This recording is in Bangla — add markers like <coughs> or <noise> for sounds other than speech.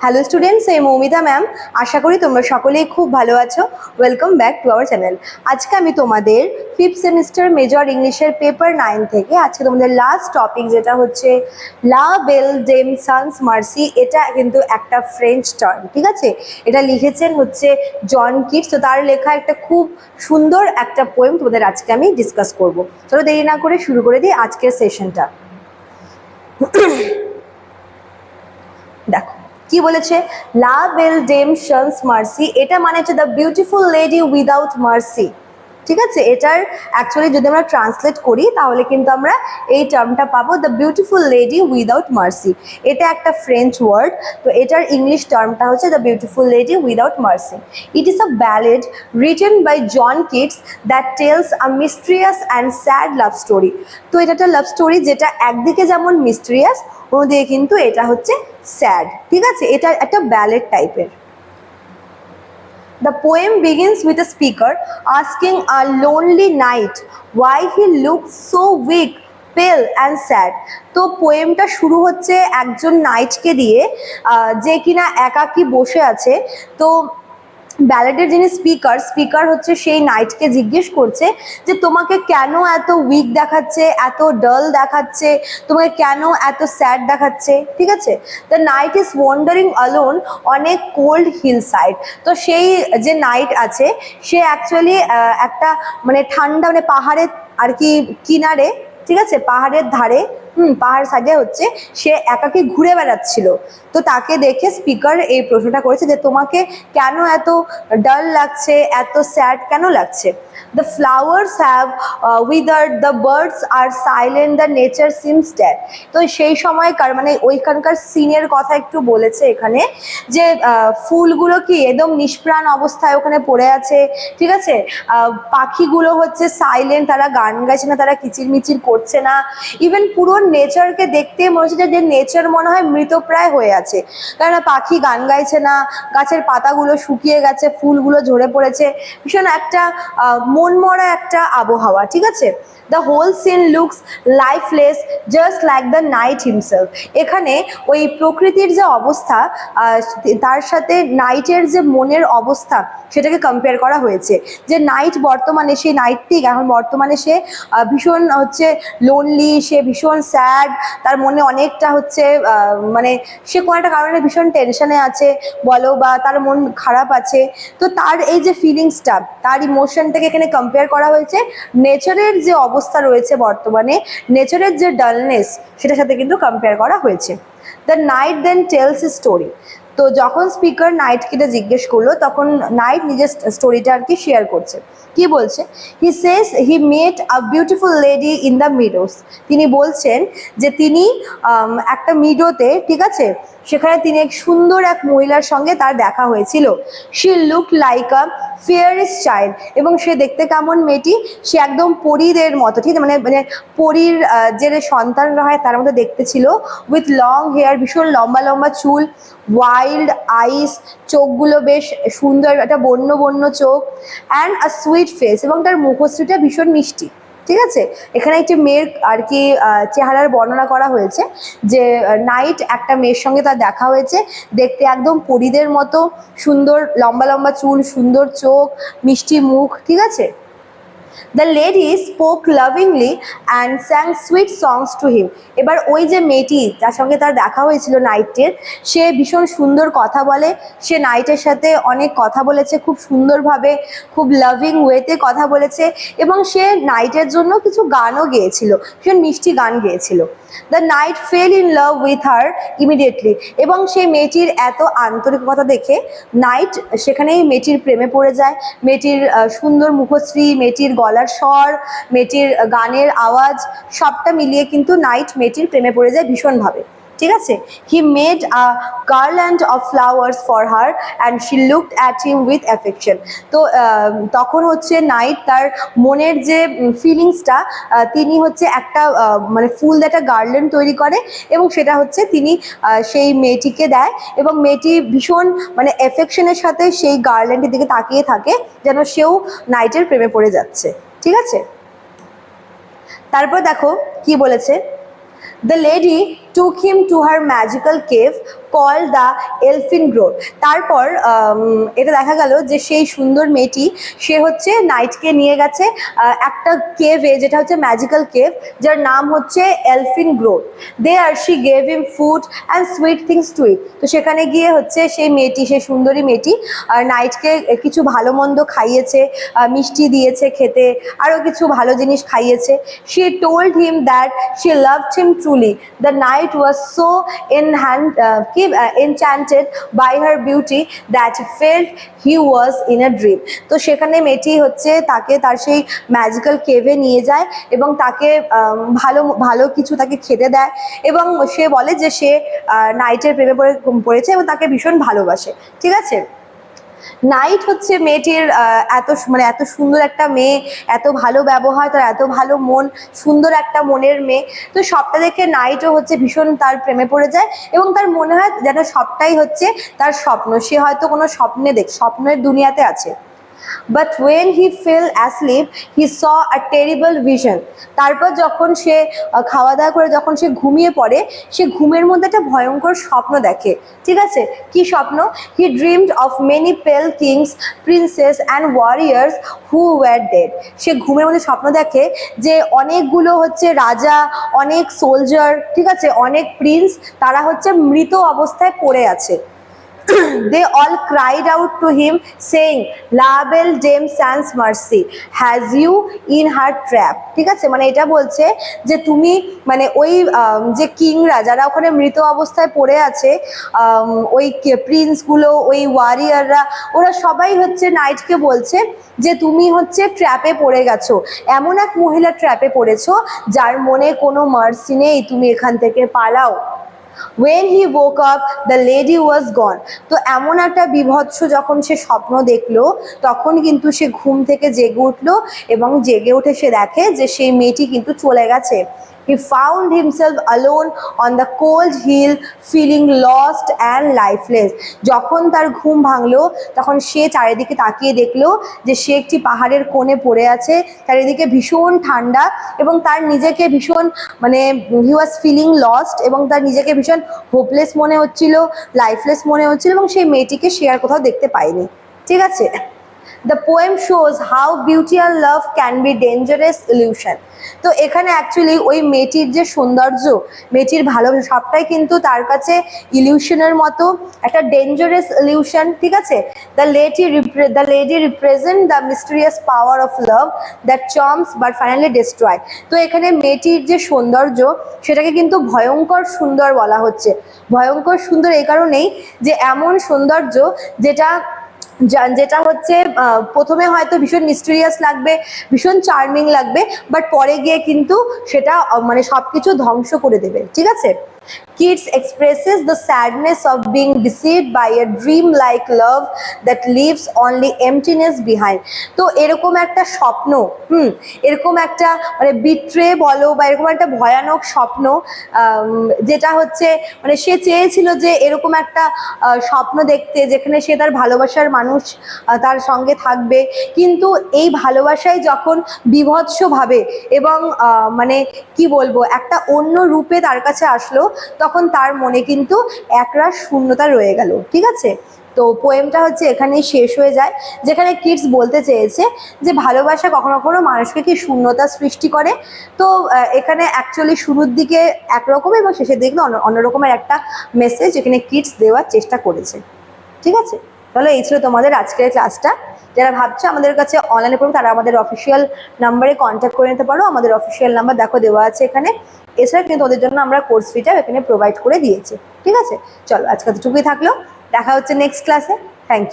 হ্যালো স্টুডেন্টস এই মৌমিতা ম্যাম আশা করি তোমরা সকলেই খুব ভালো আছো। Welcome back to our channel আজকে আমি তোমাদের ফিফথ সেমিস্টার মেজর ইংলিশের পেপার নাইন থেকে আজকে তোমাদের লাস্ট টপিক যেটা হচ্ছে লা বেল ডেম সানস মার্সি এটা কিন্তু একটা ফ্রেঞ্চ টার্ম ঠিক আছে? এটা লিখেছেন হচ্ছে জন কিটস তো তার লেখা একটা খুব সুন্দর একটা পোয়েম তোমাদের আজকে আমি ডিসকাস করব। চলো দেরি না করে শুরু করে দিই আজকের সেশনটা <coughs> দেখো কি বলেছে? লা বেল ডেম শনস মার্সি। এটা মানে হচ্ছে the beautiful lady without mercy. ঠিক আছে? এটার অ্যাকচুয়ালি যদি আমরা ট্রান্সলেট করি, তাহলে কিন্তু আমরা এই টার্মটা পাবো the beautiful lady without mercy এটা একটা ফ্রেঞ্চ ওয়ার্ড তো এটার ইংলিশ টার্মটা হচ্ছে the beautiful lady without mercy it is a ballad written by John Keats that tells a mysterious and sad love story তো এটা একটা লাভ স্টোরি যেটা একদিকে যেমন মিস্ট্রিয়াস অন্যদিকে কিন্তু এটা হচ্ছে স্যাড ঠিক আছে? এটা একটা ব্যালেড টাইপের The poem begins with a speaker asking a lonely knight why he looks so weak, pale and sad. তো পোয়েমটা শুরু হচ্ছে একজন নাইটকে দিয়ে যে কিনা একাকী বসে আছে তো ব্যালেটের যিনি স্পিকার স্পিকার হচ্ছে সেই নাইটকে জিজ্ঞেস করছে যে তোমাকে কেন এত উইক দেখাচ্ছে, এত ডাল দেখাচ্ছে, তোমাকে কেন এত স্যাড দেখাচ্ছে? ঠিক আছে? The night is wandering alone অনেক কোল্ড হিল সাইড তো সেই যে নাইট আছে, সে অ্যাকচুয়ালি একটা মানে ঠান্ডা মানে পাহাড়ের আর কি কিনারে, ঠিক আছে? পাহাড়ের ধারে হুম, পাহাড় সাইডে হচ্ছে, সে একাকে ঘুরে বেড়াচ্ছিল। তো তাকে দেখে স্পিকার এই প্রশ্নটা করেছে যে, তোমাকে কেন এত ডাল লাগছে, এত স্যাড কেন লাগছে? The flowers have withered the birds are silent the nature seems dead তো সেই সময়কার মানে ওইখানকার সিনের কথা একটু বলেছে এখানে, যে ফুলগুলো কি একদম নিষ্প্রাণ অবস্থায় ওখানে পড়ে আছে? ঠিক আছে? পাখিগুলো হচ্ছে সাইলেন্ট তারা গান গাইছে না, তারা কিচিরমিচির করছে না? ইভেন পুরো নেচারকে দেখতে মনে হচ্ছে যে নেচার মনে হয় মৃতপ্রায় হয়ে আছে। কেননা পাখি গান গাইছে না, গাছের পাতাগুলো শুকিয়ে গেছে, ফুলগুলো ঝরে পড়েছে। ভীষণ একটা মনমরা একটা আবহাওয়া, ঠিক আছে? The whole scene looks lifeless just like the knight himself এখানে ওই প্রকৃতির যে অবস্থা তার সাথে নাইটের যে মনের অবস্থা, সেটাকে কম্পেয়ার করা হয়েছে। যে নাইট বর্তমানে, সেই নাইটটি এখন বর্তমানে সে ভীষণ হচ্ছে লোনলি সে ভীষণ স্যাড তার মনে অনেকটা হচ্ছে মানে সে কোনো একটা কারণে ভীষণ টেনশনে আছে, বলো বা তার মন খারাপ আছে। তো তার এই যে ফিলিংসটা তার ইমোশনটাকে এখানে কম্পেয়ার করা হয়েছে। নেচারের যে অবস্থা রয়েছে বর্তমানে নেচারের যে ডালনেস সেটার সাথে কিন্তু কম্পেয়ার করা হয়েছে। The knight then tells story তো যখন স্পিকার নাইটকে এটা জিজ্ঞেস করল, তখন নাইট নিজের স্টোরিটা আর কি শেয়ার করছে। কি বলছে? He says he met a beautiful lady in the meadows তিনি বলছেন যে তিনি একটা মিডোতে ঠিক আছে? সেখানে তিনি এক সুন্দর এক মহিলার সঙ্গে তার দেখা হয়েছিল। She look like a faery's child. এবং সে দেখতে কেমন মেয়েটি? সে একদম পরীদের মতো, ঠিক মানে মানে পরীর যে সন্তানরা হয় তার মধ্যে দেখতে ছিল। উইথ লং হেয়ার ভীষণ লম্বা লম্বা চুল ওয়াইল্ড আইস চোখগুলো বেশ সুন্দর, একটা বন্য বন্য চোখ অ্যান্ড আ সুইট ফেস এবং তার মুখশ্রীটা ভীষণ মিষ্টি। ঠিক আছে? এখানে একটি মেয়ের আর কি চেহারার বর্ণনা করা হয়েছে যে নাইট একটা মেয়ের সঙ্গে তার দেখা হয়েছে। দেখতে একদম পরিদের মতো সুন্দর, লম্বা লম্বা চুল, সুন্দর চোখ, মিষ্টি মুখ, ঠিক আছে? The lady spoke lovingly and sang sweet songs to him এবার ওই যে মেয়েটি, যার সঙ্গে তার দেখা হয়েছিল নাইটের সে ভীষণ সুন্দর কথা বলে। সে নাইটের সাথে অনেক কথা বলেছে, খুব সুন্দরভাবে, খুব লাভিং ওয়েতে কথা বলেছে এবং সে নাইটের জন্য কিছু গানও গেয়েছিল, ভীষণ মিষ্টি গান গেয়েছিল। The knight fell in love with her immediately এবং সেই মেয়েটির এত আন্তরিকতা দেখে নাইট সেখানেই মেয়েটির প্রেমে পড়ে যায়, মেয়েটির সুন্দর মুখশ্রী, মেয়েটির গলার স্বর মেয়েটির গানের আওয়াজ সবটা মিলিয়ে কিন্তু নাইট মেয়েটির প্রেমে পড়ে যায় ভীষণভাবে। ঠিক আছে? He made a garland of flowers for her and she looked at him with affection তো তখন হচ্ছে নাইট তার মনের যে ফিলিংসটা তিনি হচ্ছে একটা মানে ফুল একটা গার্ল্যান্ড তৈরি করে এবং সেটা হচ্ছে তিনি সেই মেয়েটিকে দেয় এবং মেয়েটি ভীষণ মানে এফেকশনের সাথে সেই গার্ল্যান্ডের দিকে তাকিয়ে থাকে যেন সেও নাইটের প্রেমে পড়ে যাচ্ছে। ঠিক আছে? তারপর দেখো কি বলেছে? The lady took him to her magical cave call the elfin growth তারপর এটা দেখা গেল যে সেই সুন্দর মেয়েটি, সে হচ্ছে নাইটকে নিয়ে গেছে একটা কেভে যেটা হচ্ছে ম্যাজিক্যাল কেভ যার নাম হচ্ছে elfin growth they are she gave him food and sweet things to eat তো সেখানে গিয়ে হচ্ছে সেই মেয়েটি, সেই সুন্দরী মেয়েটি নাইটকে কিছু ভালো মন্দ খাইয়েছে মিষ্টি দিয়েছে খেতে, আরও কিছু ভালো জিনিস খাইয়েছে। She told him that she loved him truly the night was so in hand কি enchanted by her beauty that felt he was in a dream তো সেখানে মেয়েটি হচ্ছে তাকে তার সেই ম্যাজিক্যাল কেভে নিয়ে যায় এবং তাকে ভালো ভালো কিছু তাকে খেতে দেয় এবং সে বলে যে সে নাইটের প্রেমে পড়ে, পড়েছে এবং তাকে ভীষণ ভালোবাসে। ঠিক আছে? নাইট হচ্ছে মেয়েটির এত মানে এত সুন্দর একটা মেয়ে, এত ভালো ব্যবহার, তার এত ভালো মন, সুন্দর একটা মনের মেয়ে। তো সবটা দেখে নাইটও হচ্ছে ভীষণ তার প্রেমে পড়ে যায় এবং তার মনে হয় যেন সবটাই হচ্ছে তার স্বপ্ন। সে হয়তো কোনো স্বপ্নে দেখ, স্বপ্নের দুনিয়াতে আছে। But when he fell asleep he saw a terrible vision তারপর যখন সে খাওয়া দাওয়া করে যখন সে ঘুমিয়ে পড়ে, সে ঘুমের মধ্যে একটা ভয়ঙ্কর স্বপ্ন দেখে। ঠিক আছে? কি স্বপ্ন? He dreamed of many pale kings princess and warriors who were dead সে ঘুমের মধ্যে স্বপ্ন দেখে যে অনেকগুলো হচ্ছে রাজা, অনেক সোলজার ঠিক আছে? অনেক প্রিন্স তারা হচ্ছে মৃত অবস্থায় পড়ে আছে। They all cried out to him, saying, label dame sans mercy has you in her trap. ঠিক আছে? মানে এটা বলছে যে তুমি মানে ওই যে কিংরা যারা ওখানে মৃত অবস্থায় পড়ে আছে ওই প্রিন্সগুলো, ওই ওয়ারিয়াররা ওরা সবাই হচ্ছে নাইটকে বলছে যে তুমি হচ্ছে ট্র্যাপে পড়ে গেছো। এমন এক মহিলা ট্র্যাপে পড়েছো যার মনে কোনো মার্সি নেই, তুমি এখান থেকে পালাও। When he woke up the lady was gone তো এমন একটা বিভৎস যখন সে স্বপ্ন দেখল, তখন কিন্তু সে ঘুম থেকে জেগে উঠল এবং জেগে উঠে সে দেখে যে সেই মেয়েটি কিন্তু চলে গেছে। He found himself alone on the cold hill feeling lost and lifeless যখন তার ঘুম ভাঙলো, তখন সে চারিদিকে তাকিয়ে দেখল যে সে একটি পাহাড়ের কোণে পড়ে আছে। চারিদিকে ভীষণ ঠান্ডা এবং তার নিজেকে ভীষণ মানে হি ওয়াজ ফিলিং লস্ট এবং তার নিজেকে ভীষণ হোপলেস মনে হচ্ছিল লাইফলেস মনে হচ্ছিল এবং সেই মেয়েটিকে সে আর কোথাও দেখতে পায়নি। ঠিক আছে? The poem shows how beauty and love can be dangerous illusion তো এখানে অ্যাকচুয়ালি ওই মেয়েটির যে সৌন্দর্য, মেয়েটির ভালো সবটাই কিন্তু তার কাছে ইলিউশনের মতো, একটা ডেঞ্জারাস ইলিউশন ঠিক আছে? The lady রিপ্রে the lady represent the mysterious power of love that charms but finally destroy তো এখানে মেয়েটির যে সৌন্দর্য, সেটাকে কিন্তু ভয়ঙ্কর সুন্দর বলা হচ্ছে। ভয়ঙ্কর সুন্দর এই কারণেই যে এমন সৌন্দর্য যেটা যেটা হচ্ছে প্রথমে হয়তো ভীষণ মিস্টিরিয়াস লাগবে, ভীষণ চার্মিং লাগবে বাট পরে গিয়ে কিন্তু সেটা মানে সব কিছু ধ্বংস করে দেবে, ঠিক আছে? Expresses the sadness of being deceived by a dream like love that leaves only emptiness behind তো এরকম একটা স্বপ্ন, হুম, এরকম একটা মানে বিট্রে বলো বা এরকম একটা ভয়ানক স্বপ্ন যেটা হচ্ছে মানে সে চেয়েছিল যে এরকম একটা স্বপ্ন দেখতে যেখানে সে তার ভালোবাসার মানুষ তার সঙ্গে থাকবে। কিন্তু এই ভালোবাসাই যখন বিভৎসভাবে এবং মানে কি বলব, একটা অন্য রূপে তার কাছে আসলো তখন তার মনে কিন্তু একরা শূন্যতা রয়ে গেল, ঠিক আছে? তো পোয়েমটা হচ্ছে এখানেই শেষ হয়ে যায়, যেখানে কিডস বলতে চেয়েছে যে ভালোবাসা কখনো কখনো মানুষকে কি শূন্যতা সৃষ্টি করে? তো এখানে অ্যাকচুয়ালি শুরুর দিকে একরকম এবং শেষের দিকে অন্য রকমের একটা মেসেজ এখানে কিডস দেওয়ার চেষ্টা করেছে, ঠিক আছে? তাহলে এই ছিল তোমাদের আজকের ক্লাসটা যারা ভাবছ আমাদের কাছে অনলাইনে পড়বে, তারা আমাদের অফিসিয়াল নাম্বারে কন্ট্যাক্ট করে নিতে পারো। আমাদের অফিসিয়াল নাম্বার দেখো দেওয়া আছে এখানে। এছাড়া কিন্তু ওদের জন্য আমরা কোর্স ফিটা এখানে প্রোভাইড করে দিয়েছি। ঠিক আছে? চলো আজকে তো এতটুকুই থাকল। দেখা হচ্ছে নেক্সট ক্লাসে থ্যাংক ইউ